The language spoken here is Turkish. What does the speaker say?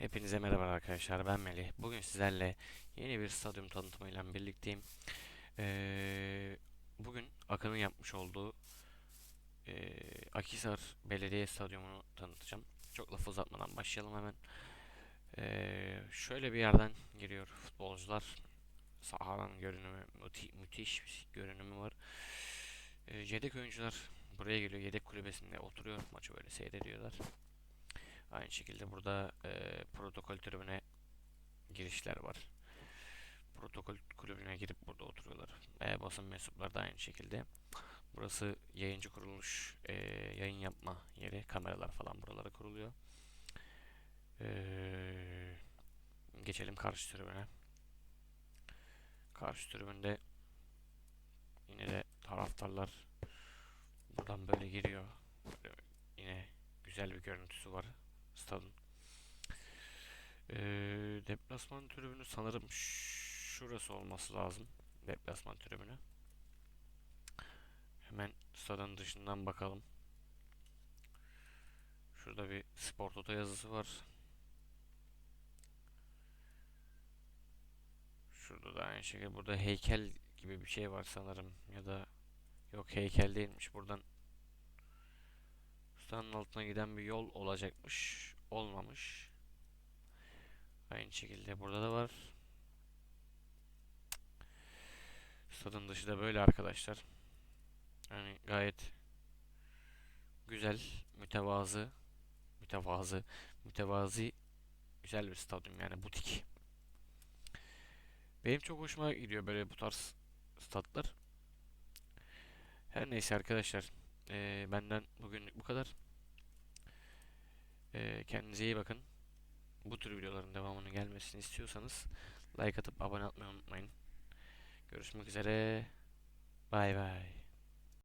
Hepinize merhaba arkadaşlar ben Melih. Bugün sizlerle yeni bir stadyum tanıtımıyla birlikteyim. Ee, bugün Akın'ın yapmış olduğu ee, Akhisar Belediye Stadyumunu tanıtacağım. Çok lafı uzatmadan başlayalım hemen. Ee, şöyle bir yerden giriyor futbolcular. Sahanın görünümü müthi- müthiş bir görünümü var. Ee, yedek oyuncular buraya geliyor. Yedek kulübesinde oturuyor. Maçı böyle seyrediyorlar. Aynı şekilde burada e, protokol tribüne girişler var. Protokol kulübüne girip burada oturuyorlar. E, basın mensupları da aynı şekilde. Burası yayıncı kuruluş, e, yayın yapma yeri. Kameralar falan buralara kuruluyor. E, geçelim karşı tribüne. Karşı tribünde yine de taraftarlar buradan böyle giriyor. Yine güzel bir görüntüsü var stadın. Ee, deplasman tribünü sanırım şurası olması lazım. Deplasman tribünü. Hemen stadın dışından bakalım. Şurada bir Spor Toto yazısı var. Şurada da aynı şekilde burada heykel gibi bir şey var sanırım ya da yok heykel değilmiş. Buradan stadın altına giden bir yol olacakmış. Olmamış. Aynı şekilde burada da var. Stadın dışı da böyle arkadaşlar. Yani gayet güzel, mütevazı, mütevazı, mütevazi güzel bir stadyum yani butik. Benim çok hoşuma gidiyor böyle bu tarz statlar. Her neyse arkadaşlar, eee, benden bugünlük bu kadar. Eee, kendinize iyi bakın. Bu tür videoların devamının gelmesini istiyorsanız like atıp abone olmayı unutmayın. Görüşmek üzere. Bay bay.